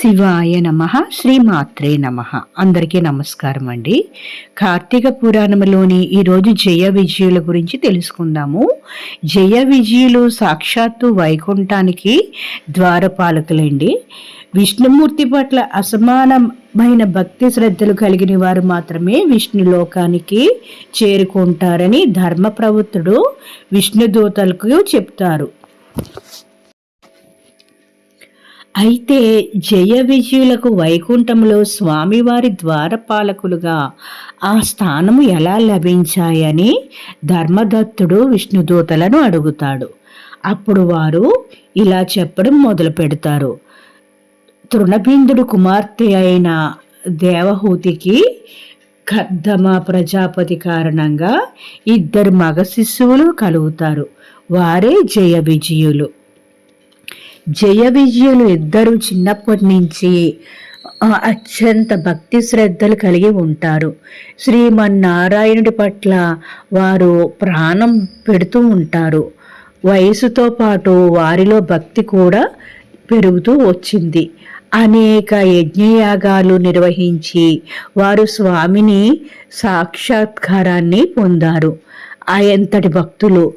శివాయ నమ శ్రీమాత్రే నమ. అందరికీ నమస్కారం అండి. కార్తీక పురాణంలోని ఈరోజు జయ విజయుల గురించి తెలుసుకుందాము. జయ విజయులు సాక్షాత్తు వైకుంఠానికి ద్వారపాలకులండి. విష్ణుమూర్తి పట్ల అసమానమైన భక్తి శ్రద్ధలు కలిగిన వారు మాత్రమే విష్ణు లోకానికి చేరుకుంటారని ధర్మ ప్రవృత్తుడు విష్ణుదూతలకు చెప్తారు. అయితే జయ విజయులకు వైకుంఠంలో స్వామివారి ద్వారపాలకులుగా ఆ స్థానము ఎలా లభించాయని ధర్మదత్తుడు విష్ణుదూతలను అడుగుతాడు. అప్పుడు వారు ఇలా చెప్పడం మొదలు పెడతారు. తృణబిందుడు కుమార్తె అయిన దేవహూతికి కర్దమ ప్రజాపతి కారణంగా ఇద్దరు మగ శిశువులు కలుగుతారు. వారే జయ విజయులు. జయ విజయులు ఇద్దరు చిన్నప్పటి నుంచి అత్యంత భక్తి శ్రద్ధలు కలిగి ఉంటారు. శ్రీమన్నారాయణుడి పట్ల వారు ప్రాణం పెడుతూ ఉంటారు. వయసుతో పాటు వారిలో భక్తి కూడా పెరుగుతూ వచ్చింది. అనేక యజ్ఞయాగాలు నిర్వహించి వారు స్వామిని సాక్షాత్కారాన్ని పొందారు. ఆ ఎంతటి భక్తులు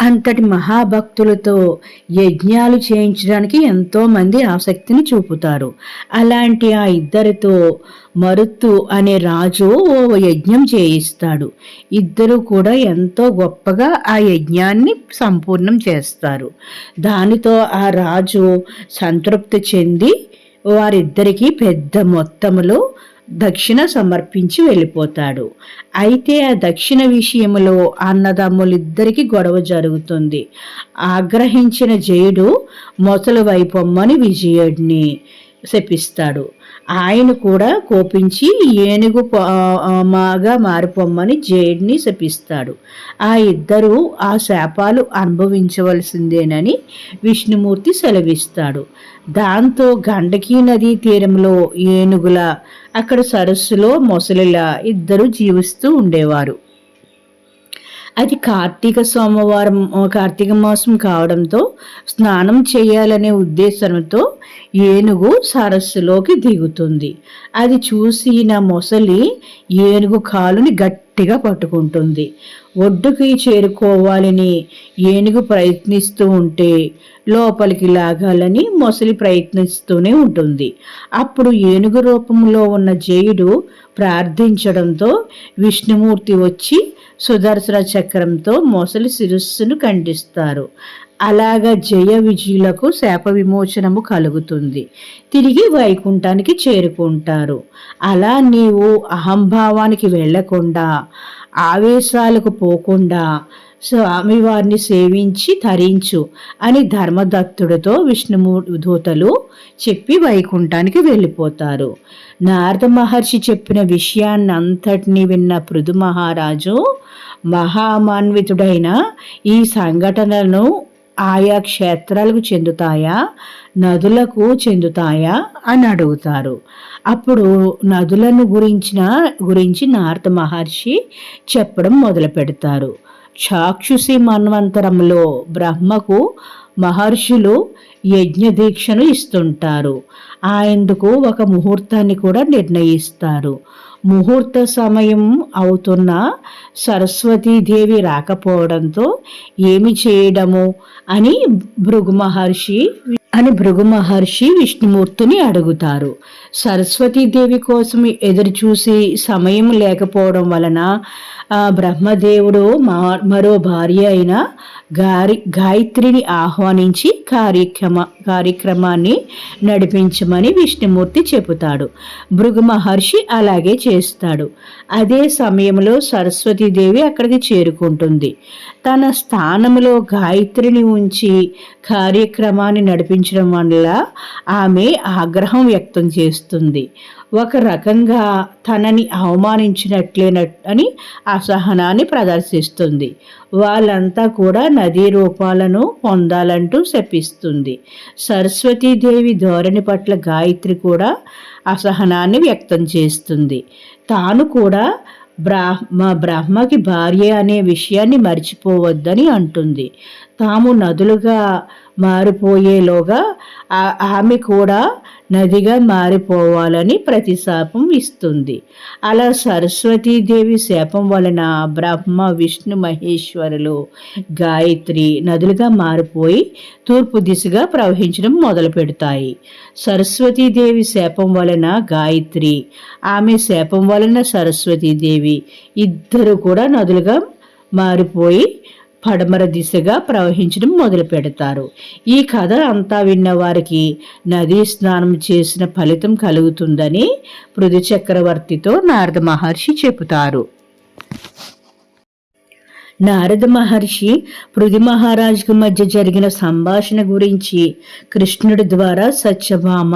అంతటి మహాభక్తులతో యజ్ఞాలు చేయించడానికి ఎంతోమంది ఆసక్తిని చూపుతారు. అలాంటి ఆ ఇద్దరితో మరుత్తు అనే రాజు ఓ యజ్ఞం చేయిస్తాడు. ఇద్దరు కూడా ఎంతో గొప్పగా ఆ యజ్ఞాన్ని సంపూర్ణం చేస్తారు. దానితో ఆ రాజు సంతృప్తి చెంది వారిద్దరికీ పెద్ద మొత్తములో దక్షిణ సమర్పించి వెళ్ళిపోతాడు. అయితే ఆ దక్షిణ విషయంలో అన్నదమ్ములిద్దరికి గొడవ జరుగుతుంది. ఆగ్రహించిన జయుడు మొసలు వైపొమ్మని విజయుడిని శపిస్తాడు. ఆయన కూడా కోపించి ఏనుగు మాగా మారిపోమ్మని జేడ్ని శపిస్తాడు. ఆ ఇద్దరు ఆ శాపాలు అనుభవించవలసిందేనని విష్ణుమూర్తి సెలవిస్తాడు. దాంతో గండకీ నదీ తీరంలో ఏనుగుల అక్కడ సరస్సులో మొసలిలా ఇద్దరు జీవిస్తూ ఉండేవారు. అది కార్తీక సోమవారం కార్తీక మాసం కావడంతో స్నానం చేయాలనే ఉద్దేశంతో ఏనుగు సరస్సులోకి దిగుతుంది. అది చూసి నా మొసలి ఏనుగు కాలుని గట్టిగా పట్టుకుంటుంది. ఒడ్డుకి చేరుకోవాలని ఏనుగు ప్రయత్నిస్తూ ఉంటే లోపలికి లాగాలని మొసలి ప్రయత్నిస్తూనే ఉంటుంది. అప్పుడు ఏనుగు రూపంలో ఉన్న జయుడు ప్రార్థించడంతో విష్ణుమూర్తి వచ్చి సుదర్శన చక్రంతో మొసలి శిరస్సును ఖండిస్తారు. అలాగా జయ విజయులకు శాప విమోచనము కలుగుతుంది. తిరిగి వైకుంఠానికి చేరుకుంటారు. అలా నీవు అహంభావానికి వెళ్ళకుండా ఆవేశాలకు పోకుండా స్వామివారిని సేవించి తరించు అని ధర్మదత్తుడితో విష్ణుమూ దూతలు చెప్పి వైకుంఠానికి వెళ్ళిపోతారు. నారద మహర్షి చెప్పిన విషయాన్ని అంతటిని విన్న పృథు మహారాజు మహామాన్వితుడైన ఈ సంఘటనలను ఆయా క్షేత్రాలకు చెందుతాయా? నదులకు చెందుతాయా? అని అడుగుతారు. అప్పుడు నదులను గురించిన గురించి నారద మహర్షి చెప్పడం మొదలు పెడతారు చాక్షుషి మన్వంతరంలో బ్రహ్మకు మహర్షులు యజ్ఞదీక్షను ఇస్తుంటారు. ఆయనకు ఒక ముహూర్తాన్ని కూడా నిర్ణయిస్తారు. ముహూర్త సమయం అవుతున్న సరస్వతీదేవి రాకపోవడంతో ఏమి చేయడము అని భృగు మహర్షి అని భృగు మహర్షి విష్ణుమూర్తిని అడుగుతారు. సరస్వతీదేవి కోసం ఎదురుచూసి సమయం లేకపోవడం వలన బ్రహ్మదేవుడు మరో భార్య అయిన గారి గాయత్రిని ఆహ్వానించి కార్యక్రమ కార్యక్రమాన్ని నడిపించమని విష్ణుమూర్తి చెబుతాడు. భృగు మహర్షి అలాగే చేస్తాడు. అదే సమయంలో సరస్వతీదేవి అక్కడికి చేరుకుంటుంది. తన స్థానంలో గాయత్రిని ఉంచి కార్యక్రమాన్ని నడిపించడం వల్ల ఆమె ఆగ్రహం వ్యక్తం చేస్తుంది. ఒక రకంగా తనని అవమానించినట్లే అని అసహనాన్ని ప్రదర్శిస్తుంది. వాళ్ళంతా కూడా నదీ రూపాలను పొందాలంటూ శపిస్తుంది. సరస్వతీదేవి ధోరణి పట్ల గాయత్రి కూడా అసహనాన్ని వ్యక్తం చేస్తుంది. తాను కూడా బ్రాహ్మ బ్రహ్మకి భార్య అనే విషయాన్ని మర్చిపోవద్దని అంటుంది. తాము నదులుగా మారిపోయేలోగా ఆమె కూడా నదిగా మారిపోవాలని ప్రతిశాపం ఇస్తుంది. అలా సరస్వతీదేవి శాపం వలన బ్రహ్మ విష్ణు మహేశ్వరులు గాయత్రి నదులుగా మారిపోయి తూర్పు దిశగా ప్రవహించడం మొదలు పెడతాయి. సరస్వతీదేవి శాపం వలన గాయత్రి ఆమె శాపం వలన సరస్వతీదేవి ఇద్దరు కూడా నదులుగా మారిపోయి పడమర దిశగా ప్రవహించడం మొదలు పెడతారు. ఈ కథ అంతా విన్న వారికి నదీ స్నానం చేసిన ఫలితం కలుగుతుందని పృథు చక్రవర్తితో నారద మహర్షి చెబుతారు. నారద మహర్షి పృథి మహారాజుకు మధ్య జరిగిన సంభాషణ గురించి కృష్ణుడి ద్వారా సత్యభామ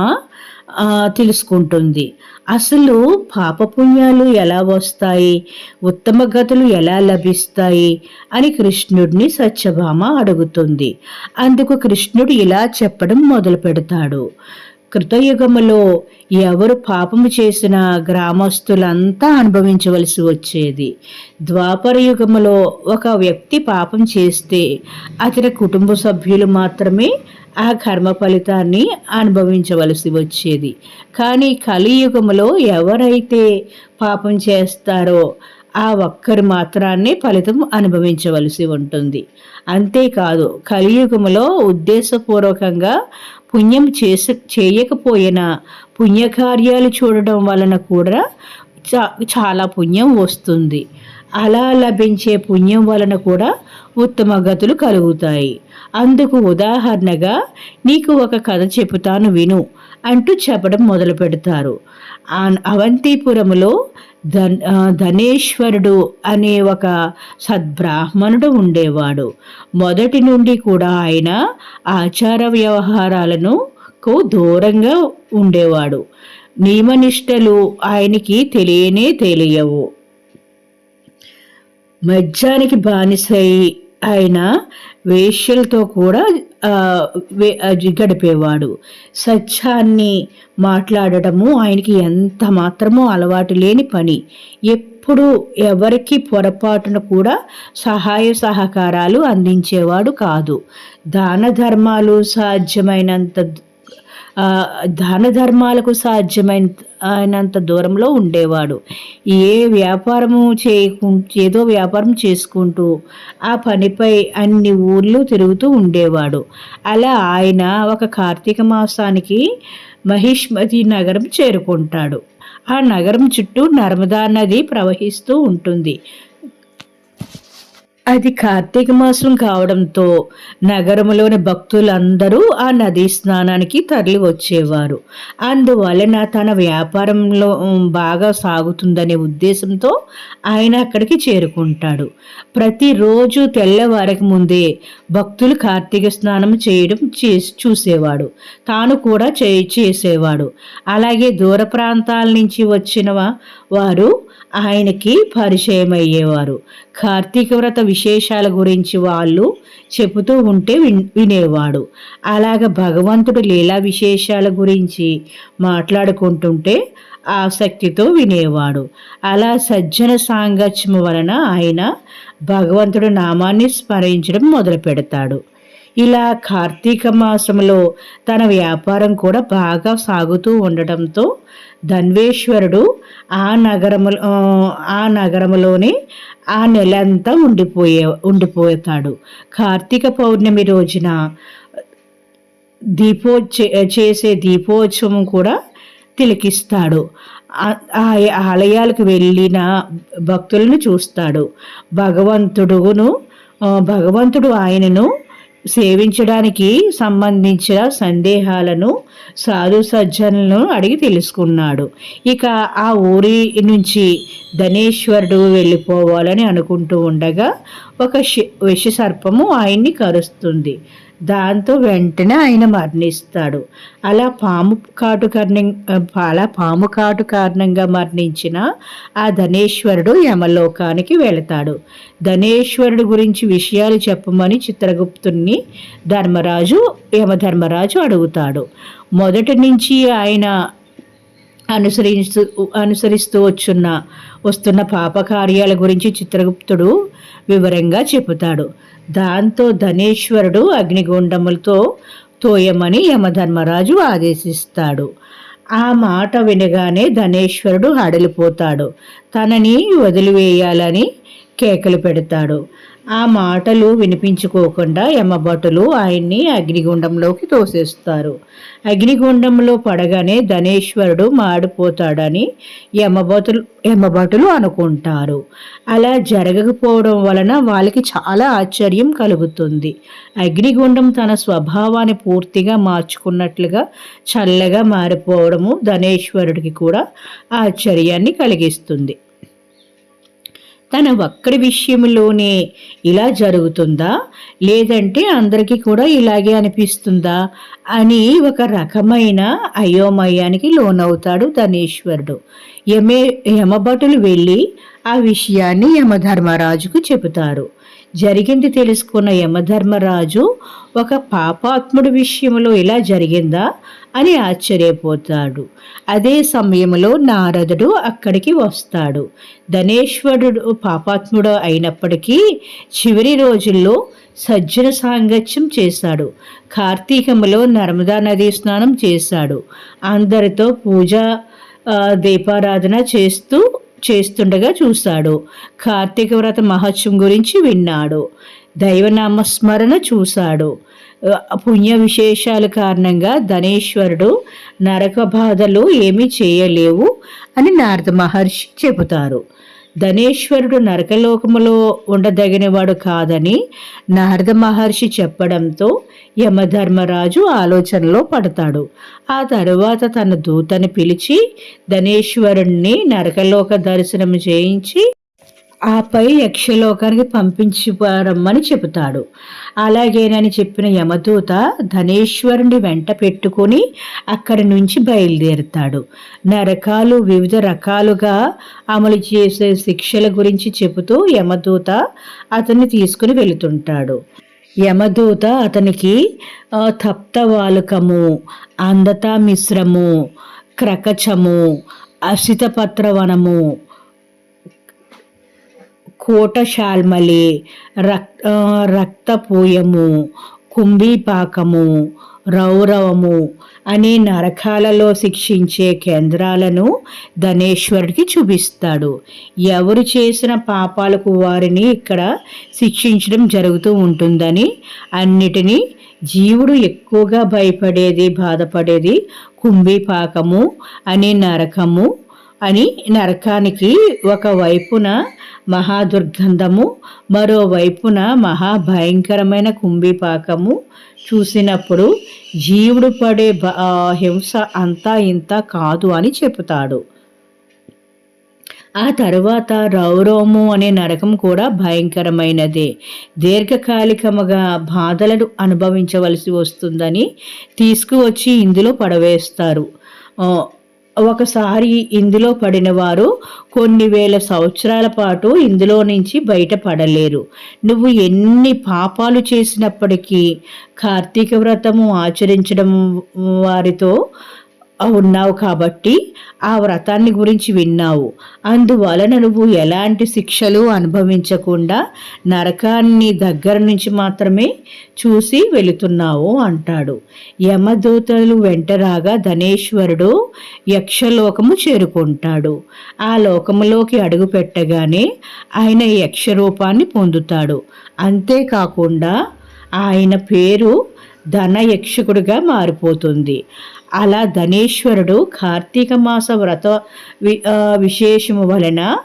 తెలుసుకుంటుంది. అసలు పాపపుణ్యాలు ఎలా వస్తాయి? ఉత్తమ గతులు ఎలా లభిస్తాయి? అని కృష్ణుడిని సత్యభామ అడుగుతుంది. అందుకు కృష్ణుడు ఇలా చెప్పడం మొదలు పెడతాడు కృతయుగములో ఎవరు పాపము చేసిన గ్రామస్తులంతా అనుభవించవలసి వచ్చేది. ద్వాపర యుగములో ఒక వ్యక్తి పాపం చేస్తే అతని కుటుంబ సభ్యులు మాత్రమే ఆ కర్మ ఫలితాన్ని అనుభవించవలసి వచ్చేది. కానీ కలియుగములో ఎవరైతే పాపం చేస్తారో ఆ ఒక్కరి మాత్రాన్ని ఫలితం అనుభవించవలసి ఉంటుంది. అంతేకాదు కలియుగములో ఉద్దేశపూర్వకంగా పుణ్యం చేస చేయకపోయినా పుణ్యకార్యాలు చూడడం వలన కూడా చా చాలా పుణ్యం వస్తుంది. అలా లభించే పుణ్యం వలన కూడా ఉత్తమ గతులు కలుగుతాయి. అందుకు ఉదాహరణగా నీకు ఒక కథ చెబుతాను విను అంటూ చెప్పడం మొదలు పెడతారు అవంతిపురంలో ధన్ ధనేశ్వరుడు అనే ఒక సద్బ్రాహ్మణుడు ఉండేవాడు. మొదటి నుండి కూడా ఆయన ఆచార వ్యవహారాలను దూరంగా ఉండేవాడు. నియమనిష్టలు ఆయనకి తెలియనే తెలియవు. మద్యానికి బానిసై ఆయన వేష్యలతో కూడా గడిపేవాడు సత్యాన్ని మాట్లాడటము ఆయనకి ఎంత మాత్రమో అలవాటు లేని పని. ఎప్పుడు ఎవరికి పొరపాటున కూడా సహాయ సహకారాలు అందించేవాడు కాదు. దాన ధర్మాలు సాధ్యమైనంత దాన ధర్మాలకు సాధ్యమైన అయినంత దూరంలో ఉండేవాడు. ఏ వ్యాపారము చేయకు ఏదో వ్యాపారం చేసుకుంటూ ఆ పనిపై అన్ని ఊర్లు తిరుగుతూ ఉండేవాడు. అలా ఆయన ఒక కార్తీక మాసానికి మహిష్మతి నగరం చేరుకుంటాడు. ఆ నగరం చుట్టూ నర్మదా నది ప్రవహిస్తూ ఉంటుంది. అది కార్తీక మాసం కావడంతో నగరంలోని భక్తులందరూ ఆ నదీ స్నానానికి తరలి వచ్చేవారు. అందువలన తన వ్యాపారంలో బాగా సాగుతుందనే ఉద్దేశంతో ఆయన అక్కడికి చేరుకుంటాడు. ప్రతిరోజు తెల్లవారికి ముందే భక్తులు కార్తీక స్నానం చేయడం చేసి చూసేవాడు. తాను కూడా చే చేసేవాడు. అలాగే దూర ప్రాంతాల నుంచి వచ్చిన వారు ఆయనకి పరిచయం అయ్యేవారు కార్తీక వ్రత విశేషాల గురించి వాళ్ళు చెబుతూ ఉంటే వినేవాడు. అలాగ భగవంతుడు లీలా విశేషాల గురించి మాట్లాడుకుంటుంటే ఆసక్తితో వినేవాడు. అలా సజ్జన సాంగత్యం వలన ఆయన భగవంతుడు నామాన్ని స్మరించడం మొదలు పెడతాడు ఇలా కార్తీక మాసంలో తన వ్యాపారం కూడా బాగా సాగుతూ ఉండటంతో ధన్వేశ్వరుడు ఆ నగరము ఆ నగరములోనే ఆ నెలంతా ఉండిపోయే ఉండిపోతాడు. కార్తీక పౌర్ణమి రోజున దీపో చేసే దీపోత్సవం కూడా తిలకిస్తాడు. ఆ ఆలయాలకు వెళ్ళిన భక్తులను చూస్తాడు. భగవంతుడును భగవంతుడు ఆయనను సేవించడానికి సంబంధించిన సందేహాలను సాధు సజ్జనులను అడిగి తెలుసుకున్నాడు. ఇక ఆ ఊరి నుంచి ధనేశ్వరుడు వెళ్ళిపోవాలని అనుకుంటూ ఉండగా ఒక విషసర్పము ఆయన్ని కరుస్తుంది. దాంతో వెంటనే ఆయన మరణిస్తాడు. అలా పాము కాటు కారణం అలా పాము కాటు కారణంగా మరణించిన ఆ ధనేశ్వరుడు యమలోకానికి వెళతాడు. ధనేశ్వరుడు గురించి విషయాలు చెప్పమని చిత్రగుప్తుని ధర్మరాజు యమధర్మరాజు అడుగుతాడు. మొదటి నుంచి ఆయన అనుసరిస్తూ అనుసరిస్తూ వచ్చున్న వస్తున్న పాపకార్యాల గురించి చిత్రగుప్తుడు వివరంగా చెబుతాడు. దాంతో ధనేశ్వరుడు అగ్నిగుండములతో తోయమని యమధర్మరాజు ఆదేశిస్తాడు. ఆ మాట వినగానే ధనేశ్వరుడు హడలిపోతాడు. తనని వదిలివేయాలని కేకలు పెడతాడు. ఆ మాటలు వినిపించుకోకుండా యమభటులు ఆయన్ని అగ్నిగుండంలోకి తోసేస్తారు. అగ్నిగుండంలో పడగానే ధనేశ్వరుడు మాడిపోతాడని యమభటులు యమభటులు అనుకుంటారు. అలా జరగకపోవడం వలన వాళ్ళకి చాలా ఆశ్చర్యం కలుగుతుంది. అగ్నిగుండం తన స్వభావాన్ని పూర్తిగా మార్చుకున్నట్లుగా చల్లగా మారిపోవడము ధనేశ్వరుడికి కూడా ఆశ్చర్యాన్ని కలిగిస్తుంది. తన ఒక్కడి విషయంలోనే ఇలా జరుగుతుందా? లేదంటే అందరికీ కూడా ఇలాగే అనిపిస్తుందా? అని ఒక రకమైన అయోమయానికి లోనవుతాడు ధనేశ్వరుడు. యమే యమభటులు వెళ్ళి ఆ విషయాన్ని యమధర్మరాజుకు చెబుతారు. జరిగింది తెలుసుకున్న యమధర్మరాజు ఒక పాపాత్ముడి విషయంలో ఇలా జరిగిందా? అని ఆశ్చర్యపోతాడు. అదే సమయంలో నారదుడు అక్కడికి వస్తాడు. ధనేశ్వరుడు పాపాత్ముడు అయినప్పటికీ చివరి రోజుల్లో సజ్జన సాంగత్యం చేశాడు. కార్తీకములో నర్మదా నదీ స్నానం చేశాడు. అందరితో పూజ దీపారాధన చేస్తూ చేస్తుండగా చూశాడు. కార్తీక వ్రత మహత్యం గురించి విన్నాడు. దైవనామస్మరణ చూశాడు. పుణ్య విశేషాల కారణంగా ధనేశ్వరుడు నరక బాధలు ఏమీ చేయలేవు అని నారద మహర్షి చెబుతారు. ధనేశ్వరుడు నరకలోకములో ఉండదగినవాడు కాదని నారద మహర్షి చెప్పడంతో యమధర్మరాజు ఆలోచనలో పడతాడు. ఆ తరువాత తన దూతని పిలిచి ధనేశ్వరుణ్ణి నరకలోక దర్శనం చేయించి ఆపై యక్షలోకానికి పంపించిపారమ్మని చెబుతాడు. అలాగేనని చెప్పిన యమదూత ధనేశ్వరుని వెంట పెట్టుకుని అక్కడి నుంచి బయలుదేరుతాడు. నరకాలు వివిధ రకాలుగా అమలు చేసే శిక్షల గురించి చెబుతూ యమదూత అతన్ని తీసుకుని వెళుతుంటాడు. యమదూత అతనికి తప్తవాలుకము అందతా మిశ్రము క్రకచము అసితపత్రవనము కోటశాల్మలి రక్ రక్తపూయము కుంభీపాకము రౌరవము అనే నరకాలలో శిక్షించే కేంద్రాలను ధనేశ్వరుడికి చూపిస్తాడు. ఎవరు చేసిన పాపాలకు వారిని ఇక్కడ శిక్షించడం జరుగుతూ ఉంటుందని అన్నిటినీ జీవుడు ఎక్కువగా భయపడేది బాధపడేది కుంభీపాకము అనే నరకము అని నరకానికి ఒక వైపున మహాదుర్గంధము మరోవైపున మహాభయంకరమైన కుంభిపాకము చూసినప్పుడు జీవుడు పడే హింస అంతా ఇంత కాదు అని చెబుతాడు. ఆ తరువాత రౌరోము అనే నరకం కూడా భయంకరమైనదే. దీర్ఘకాలికముగా బాధలను అనుభవించవలసి వస్తుందని తీసుకువచ్చి ఇందులో పడవేస్తారు. ఒకసారి ఇందులో పడిన వారు కొన్ని వేల సంవత్సరాల పాటు ఇందులో నుంచి బయటపడలేరు. నువ్వు ఎన్ని పాపాలు చేసినప్పటికీ కార్తీక వ్రతము ఆచరించడం వారితో ఉన్నావు కాబట్టి ఆ వ్రతాన్ని గురించి విన్నావు. అందువలన నువ్వు ఎలాంటి శిక్షలు అనుభవించకుండా నరకాన్ని దగ్గర నుంచి మాత్రమే చూసి వెళుతున్నావు అంటాడు. యమదూతలు వెంటరాగా ధనేశ్వరుడు యక్షలోకము చేరుకుంటాడు. ఆ లోకములోకి అడుగు పెట్టగానే ఆయన యక్ష రూపాన్ని పొందుతాడు. అంతేకాకుండా ఆయన పేరు ధనయక్షకుడిగా మారిపోతుంది. అలా ధనేశ్వరుడు కార్తీక మాస వ్రత వి విశేషము వలన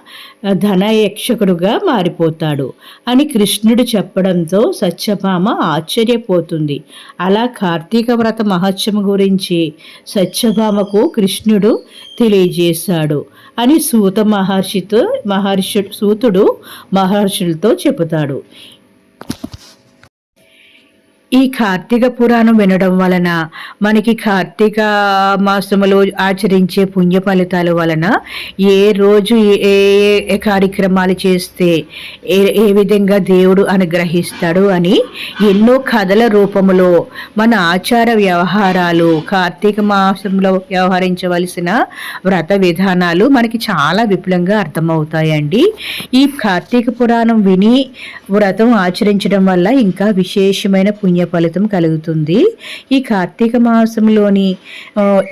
ధనయక్షకుడుగా మారిపోతాడు. అని కృష్ణుడు చెప్పడంతో సత్యభామ ఆశ్చర్యపోతుంది. అలా కార్తీక వ్రత మహత్యము గురించి సత్యభామకు కృష్ణుడు తెలియజేశాడు అని సూత మహర్షితో మహర్షి సూతుడు మహర్షులతో చెబుతాడు. ఈ కార్తీక పురాణం వినడం వలన మనకి కార్తీక మాసములో ఆచరించే పుణ్య ఫలితాల వలన ఏ రోజు ఏ ఏ కార్యక్రమాలు చేస్తే ఏ ఏ విధంగా దేవుడు అనుగ్రహిస్తాడు అని ఎన్నో కథల రూపములో మన ఆచార వ్యవహారాలు కార్తీక మాసంలో వ్యవహరించవలసిన వ్రత విధానాలు మనకి చాలా విపులంగా అర్థమవుతాయండి. ఈ కార్తీక పురాణం విని వ్రతం ఆచరించడం వల్ల ఇంకా విశేషమైన పుణ్య ఫలితం కలుగుతుంది. ఈ కార్తీక మాసంలోని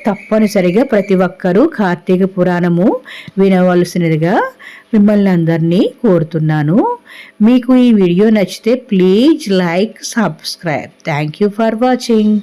తప్పనిసరిగా ప్రతి ఒక్కరూ కార్తీక పురాణము వినవలసినదిగా మిమ్మల్ని అందరినీ కోరుతున్నాను. మీకు ఈ వీడియో నచ్చితే please like subscribe. Thank you for watching.